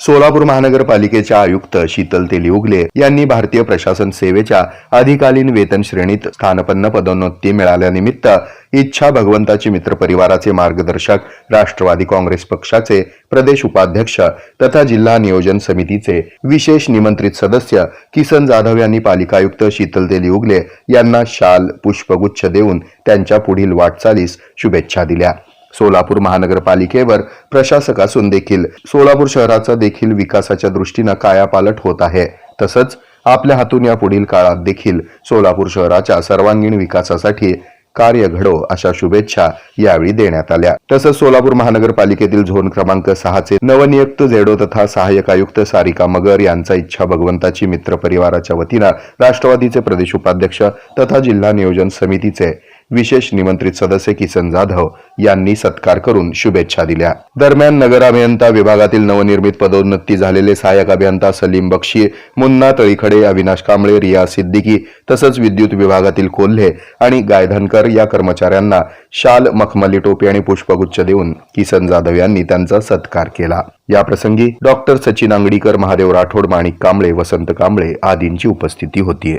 सोलापूर महानगरपालिकेच्या आयुक्त शीतल तेली उगले यांनी भारतीय प्रशासन सेवेच्या अधिकालीन वेतन श्रेणीत स्थानपन्न पदोन्नती मिळाल्यानिमित्त इच्छा भगवंताची मित्र परिवाराचे मार्गदर्शक राष्ट्रवादी काँग्रेस पक्षाचे प्रदेश उपाध्यक्ष तथा जिल्हा नियोजन समितीचे विशेष निमंत्रित सदस्य किसन जाधव यांनी पालिका आयुक्त शीतल तेली उगले यांना शाल पुष्पगुच्छ देऊन त्यांच्या पुढील वाटचालीस शुभेच्छा दिल्या. सोलापूर महानगरपालिकेवर प्रशासक असून देखील. सोलापूर शहराचा देखील विकासाच्या दृष्टीनं कायापालट होत आहे. तसंच आपल्या हातून या पुढील काळात देखील सोलापूर शहराच्या सर्वांगीण विकासासाठी कार्य घडो अशा शुभेच्छा यावेळी देण्यात आल्या. तसंच सोलापूर महानगरपालिकेतील झोन क्रमांक सहाचे नवनियुक्त जेडो तथा सहाय्यक आयुक्त सारिका मगर यांचा इच्छा भगवंताची मित्र परिवाराच्या वतीनं राष्ट्रवादीचे प्रदेश उपाध्यक्ष तथा जिल्हा नियोजन समितीचे विशेष निमंत्रित सदस्य किसन जाधव यांनी सत्कार करून शुभेच्छा दिल्या. दरम्यान नगर अभियंता विभागातील नवनिर्मित पदोन्नती झालेले सहाय्यक अभियंता सलीम बक्षी मुन्ना तळीखडे अविनाश कांबळे रिया सिद्दीकी तसंच विद्युत विभागातील कोल्हे आणि गायधनकर या कर्मचाऱ्यांना शाल मखमली टोपी आणि पुष्पगुच्छ देऊन किसन जाधव यांनी त्यांचा सत्कार केला. या प्रसंगी डॉक्टर सचिन अंगडीकर महादेव राठोड माणिक कांबळे वसंत कांबळे आदींची उपस्थिती होती.